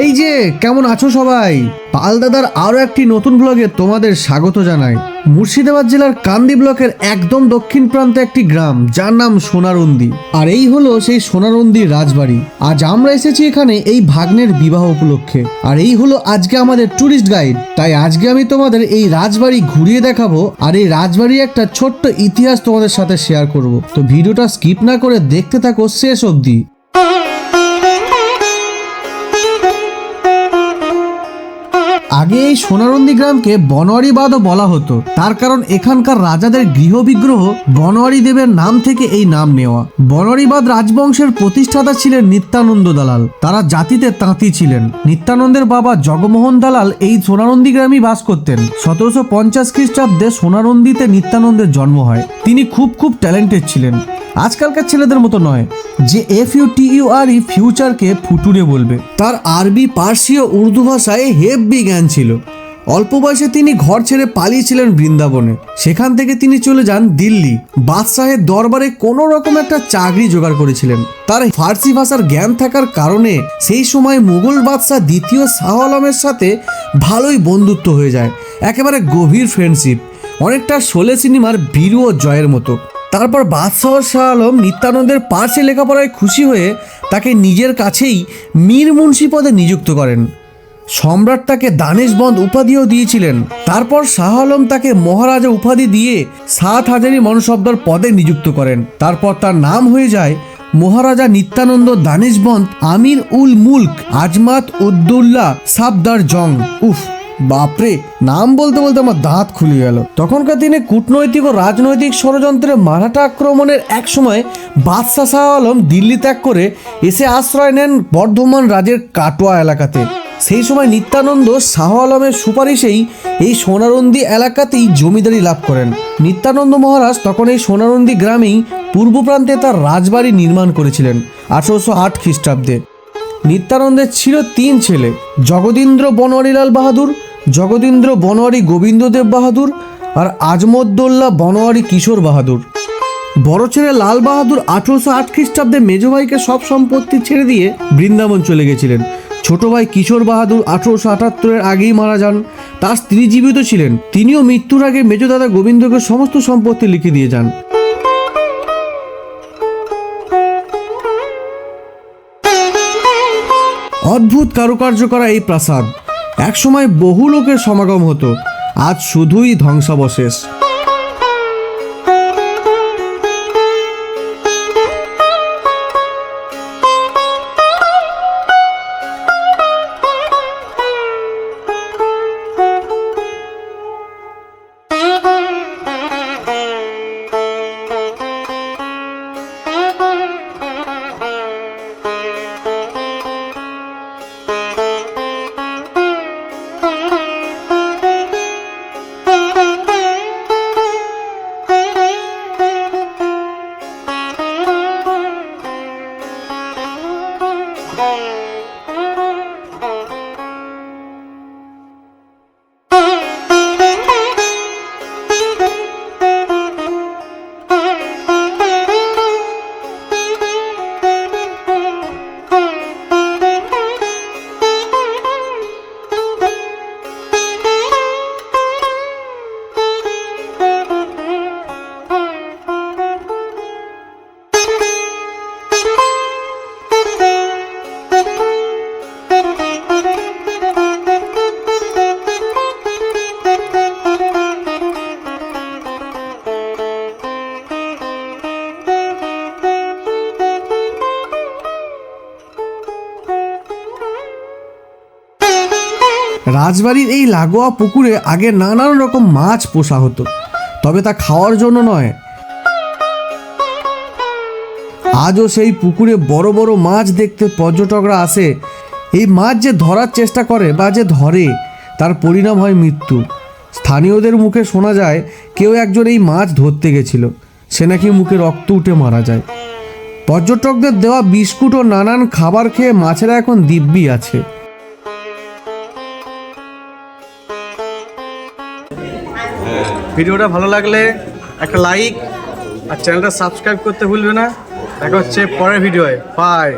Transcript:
এই যে, কেমন আছো সবাই? পাল দাদার আরও একটি নতুন ব্লগে তোমাদের স্বাগত জানাই। মুর্শিদাবাদ জেলার কান্দি ব্লকের একদম দক্ষিণ প্রান্তে একটি গ্রাম, যার নাম সোনারন্দি। আর এই হলো সেই সোনারন্দির রাজবাড়ি। আজ আমরা এসেছি এখানে এই ভাগ্নের বিবাহ উপলক্ষে। আর এই হলো আজকে আমাদের ট্যুরিস্ট গাইড তাই আজকে আমি তোমাদের এই রাজবাড়ি ঘুরিয়ে দেখাবো আর এই রাজবাড়ির একটা ছোট্ট ইতিহাস তোমাদের সাথে শেয়ার করব। তো ভিডিওটা স্কিপ না করে দেখতে থাকো শেষ অবধি। এই সোনারন্দি গ্রামকে বনোয়ারিবাদও বলা হতো। তার কারণ এখানকার রাজাদের গৃহ বিগ্রহ বনোয়ারি দেবের নাম থেকে এই নাম নেওয়া। বনোয়ারিবাদ রাজবংশের প্রতিষ্ঠাতা ছিলেন নিত্যানন্দ দালাল। তারা জাতিতে তাঁতি ছিলেন। নিত্যানন্দের বাবা জগমোহন দালাল এই সোনারন্দি গ্রামই বাস করতেন। সতেরোশো পঞ্চাশ খ্রিস্টাব্দে সোনারন্দিতে নিত্যানন্দের জন্ম হয়। তিনি খুব খুব ট্যালেন্টেড ছিলেন। আজকালকার ছেলেদের মতো নয়, যে F U T U R E ফিউচারকে ফুটুরে বলবে। তার আরবি, পার্সি ও উর্দু ভাষায় হেভি জ্ঞান ছিল। অল্প বয়সে তিনি ঘর ছেড়ে পালিয়েছিলেন বৃন্দাবনে। সেখান থেকে তিনি চলে যান দিল্লি। বাদশাহের দরবারে কোনো রকম একটা চাকরি জোগাড় করেছিলেন। তার ফার্সি ভাষার জ্ঞান থাকার কারণে সেই সময় মুঘল বাদশাহ দ্বিতীয় শাহ আলমের সাথে ভালোই বন্ধুত্ব হয়ে যায়। একেবারে গভীর ফ্রেন্ডশিপ অনেকটা শোলে সিনেমার বীরু ও জয়ের মতো। তারপর বাদশাহ শাহ আলম নিত্যানন্দের পার্শ্বে লেখাপড়ায় খুশি হয়ে তাকে নিজের কাছেই মীর মুন্সি পদে নিযুক্ত করেন। সম্রাট তাকে দানেশবন্দ উপাধিও দিয়েছিলেন। তারপর শাহ আলম তাকে মহারাজা উপাধি দিয়ে সাত হাজারি মনসবদার পদে নিযুক্ত করেন। তারপর তার নাম হয়ে যায় মহারাজা নিত্যানন্দ দানেশবন্দ আমির উল মুল্ক আজমাত উদ্দুল্লাহ সাবদার জং। উফ! বাপরে, নাম বলতে বলতে আমার দাঁত খুলে গেল। তখনকার দিনে কূটনৈতিক ও রাজনৈতিক ষড়যন্ত্রে মারাঠা আক্রমণের এক সময় বাদশাহ শাহ আলম দিল্লি ত্যাগ করে এসে আশ্রয় নেন বর্ধমান রাজের কাটোয়া এলাকাতে। সেই সময় নিত্যানন্দ শাহ আলমের সুপারিশেই এই সোনারন্দি এলাকাতেই জমিদারি লাভ করেন। নিত্যানন্দ মহারাজ তখন এই সোনারন্দি গ্রামেই পূর্ব প্রান্তে তার রাজবাড়ি নির্মাণ করেছিলেন, আঠারোশো আট খ্রিস্টাব্দে। নিত্যানন্দের ছিল তিন ছেলে, জগদীন্দ্র বনোয়ারিলাল বাহাদুর জগদীন্দ্র বনোয়ারি গোবিন্দদেব বাহাদুর আর আজমদ্দোল্লা বনোয়ারি কিশোর বাহাদুর। বড় ছেলে লাল বাহাদুর আঠারোশো আট খ্রিস্টাব্দে মেজ ভাইকে সব সম্পত্তি ছেড়ে দিয়ে বৃন্দাবন চলে গেছিলেন। ছোট ভাই কিশোর বাহাদুর আঠারোশো আটাত্তরের আগেই মারা যান। তার স্ত্রী জীবিত ছিলেন। তিনিও মৃত্যুর আগে মেজ দাদা গোবিন্দকে সমস্ত সম্পত্তি লিখে দিয়ে যান। অদ্ভুত কারুকার্য করা এই প্রাসাদ। একসময় বহু লোকের সমাগম হতো। আজ শুধুই ধ্বংসাবশেষ। রাজবাড়ির এই লাগোয়া পুকুরে আগে নানান রকম মাছ পোষা হতো, তবে তা খাওয়ার জন্য নয়। আজও সেই পুকুরে বড় বড় মাছ দেখতে পর্যটকরা আসে। এই মাছ যে ধরার চেষ্টা করে বা যে ধরে, তার পরিণাম হয় মৃত্যু। স্থানীয়দের মুখে শোনা যায়, কেউ একজন এই মাছ ধরতে গেছিল, সে নাকি মুখে রক্ত উঠে মারা যায়। পর্যটকদের দেওয়া বিস্কুট ও নানান খাবার খেয়ে মাছেরা এখন দিব্যি আছে। ভিডিওটা ভালো লাগলে একটা লাইক আর চ্যানেলটা সাবস্ক্রাইব করতে ভুলবে না। দেখা হচ্ছে পরের ভিডিওয়ে। বাই।